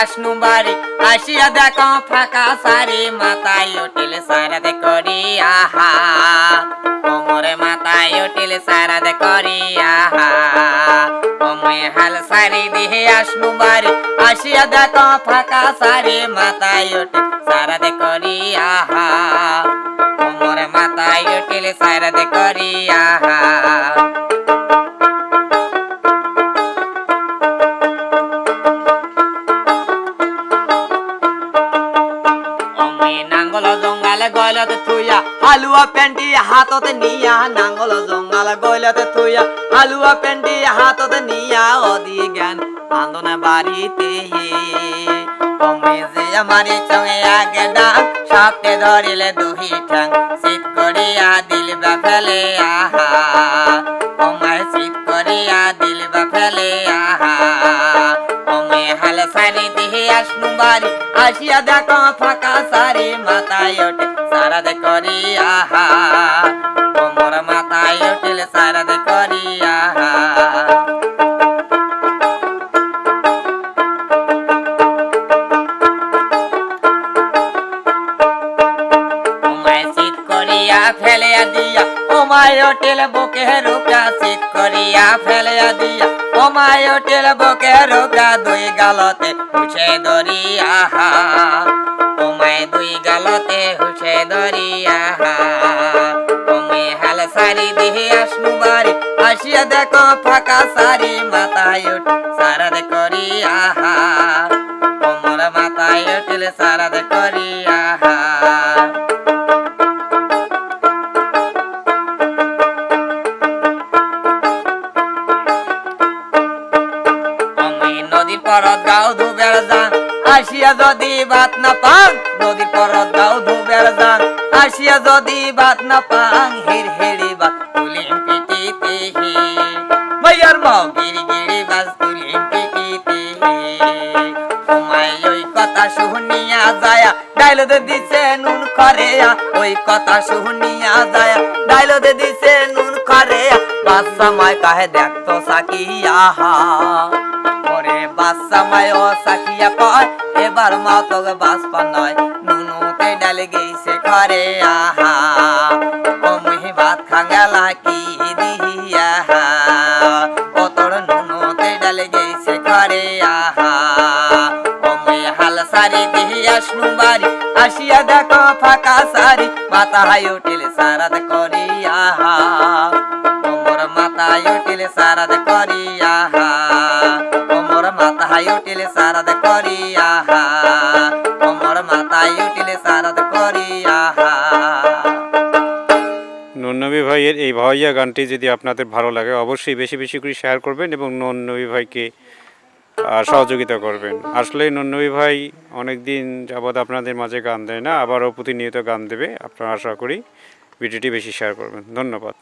আসনু বাড়ি। আসিয়া দেখো ফাঁকা সারি, মাথায় উঠিল সারাদে করি আহা কোমরে মাথায় উঠিল সারাদে করি আহা ওমে হাল সারি দিহে আসনু বাড়ি। আসিয়া দেখো ফাঁকা সারি, মাথায় উঠিল সারাদে করি আহা কোমরে মাথায় উঠিল সারাদে করি নাঙ্গল জঙ্গালে গইলতে থুইয়া আলুয়া পেন্টি হাততে নিয়া, নাঙ্গল জঙ্গালে গইলতে থুইয়া আলুয়া পেন্টি হাততে নিয়া অদি জ্ঞান আন্দনে বাড়িতে কমে যে আমারি চঙে আগে ডাক সাপে ধরিলে দুহি ঠাং শীত করিয়া দিল ফেলে, আহা। বাড়ি আসিয়া দেখো ফাঁকা সারি মাথায় ওঠে সারা দে করি আহা কোমর মাথায় উঠিলে সারা দে করি আহা ফেলিয়া দিয়া ওমায় হোটেল বুকে রুকা শীত করিয়া ফেলিয়া দিয়া ওমায় হোটেল বুকে রুকা দুই গালতে হুসে ধরি আহা ওমায় দুই গালতে হুসে ধরি আহা ওমে হাল সারি দিহে আসনু আসিয়া দেখো ফাঁকা সারি মাথায় উঠ সারা দে করি আহা ওমর মাথায় উঠলে সারা দে করি পরত গাও ধুবের যান আসিয়া যদি ভাত না পান, নদীর পরত গাও ধুবের যান আসিয়া যদি ভাত না পান, হের হেরি বাত তুলিম পিটিতে হে। মাইয়ার মাও গিরি গিরি বাস তুলিম পিটিতে হে। তোমায় ওই কথা শুনিয়া যায়া ডাইলদে দিছে নুন খরেয়া। ওই কথা শুনিয়া যায়া ডাইলদে দিছে নুন খরেয়া। বাচ্চা মায় কাহে দেখতো সাকিয়া ওরে মায় ও সাকিয়া কয়? এবার মা তোকে বাসপা নয়। নুনুকে ডালে গেছে ঘরে, আহা। ও মুহি ভাত খাঙ্গালা কি দিহিয়া ও তোর নুনুতে ডালে গেছে ঘরে, আহা। ও মুই হাল সারি দিহিয়া শুনু বাড়ি আসিয়া দেখো ফাঁকা সারি। মাথা হাই উঠিল সারাদ করি, আহা। ওমর মাথায় উঠিলে সারাদ করি, আহা। মাথায় উঠিলে সারাদ করি আহা ওমর মাথায় উঠিলে করি আহা নন্নবী ভাইয়ের এই ভাইয়া গানটি যদি আপনাদের ভালো লাগে, অবশ্যই বেশি বেশি করে শেয়ার করবেন এবং নন্নবী ভাইকে সহযোগিতা করবেন। আসলে নন্নবী ভাই অনেক দিন যাবৎ আপনাদের মাঝে গান দেয় না, আবারও প্রতিনিয়ত গান দেবে। আপনারা আশা করি ভিডিওটি বেশি শেয়ার করবেন। ধন্যবাদ।